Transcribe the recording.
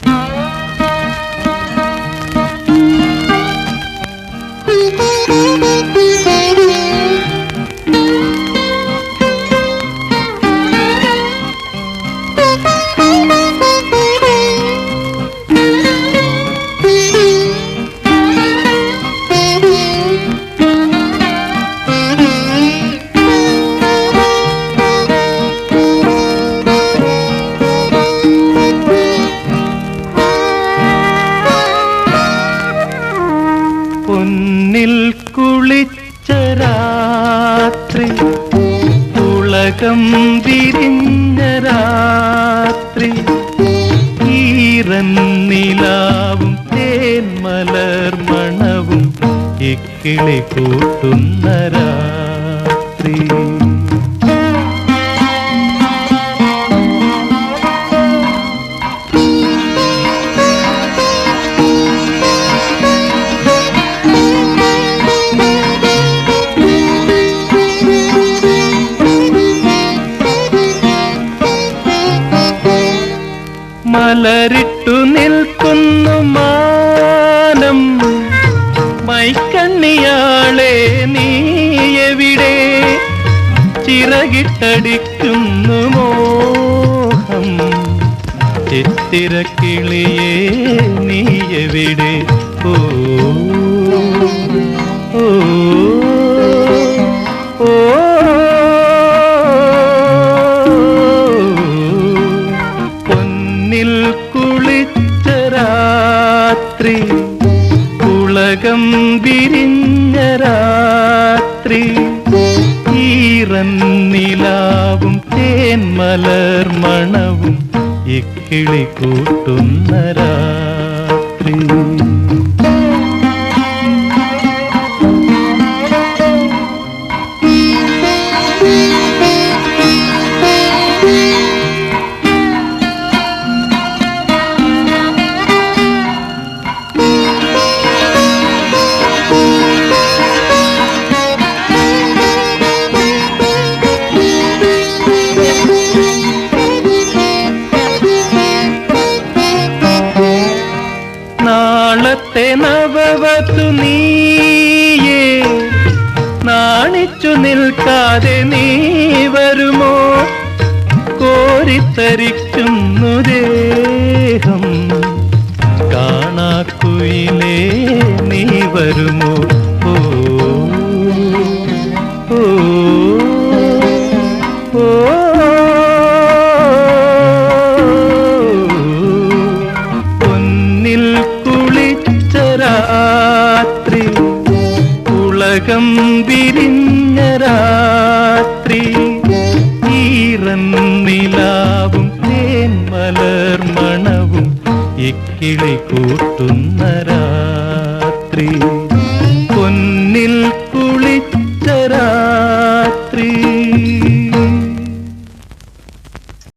Bye. പൊന്നിൽ കുളിച്ച രാത്രി ഉലകം വിരിഞ്ഞ രാത്രി ഈറൻ നിലാവും തേന്മലർ മണവും ഇക്കിളി കൂട്ടുന്ന മലരിട്ടു നിൽക്കുന്നു മാനം. മൈക്കണ്ണിയാളെ നീ എവിടെ? ചിറകിട്ടടിക്കുന്നു മോഹം. ചിത്തിരക്കിളിയേ നീ എവിടെ? പൊന്നിൽ കുളിച്ച രാത്രി കുളകം വിരിഞ്ഞ രാത്രി ഈറൻ നിലാവും മണവും ഇക്കിളി കൂട്ടുന്ന രാത്രി. നാളത്തെ നവവത്തു നീയേ നാണിച്ചു നിൽക്കാതെ നീ വരുമോ? കോരിത്തരിക്കുന്നു ദേഹം കാണാക്കുയിലേ നീ വരുമോ? ഓ ഓ ഓ. രാത്രി ഉലകം വിരിഞ്ഞ രാത്രി ഈറൻ നിലാവും തേന്മലർ മണവും ഇക്കിളി കൂട്ടുന്ന രാത്രി.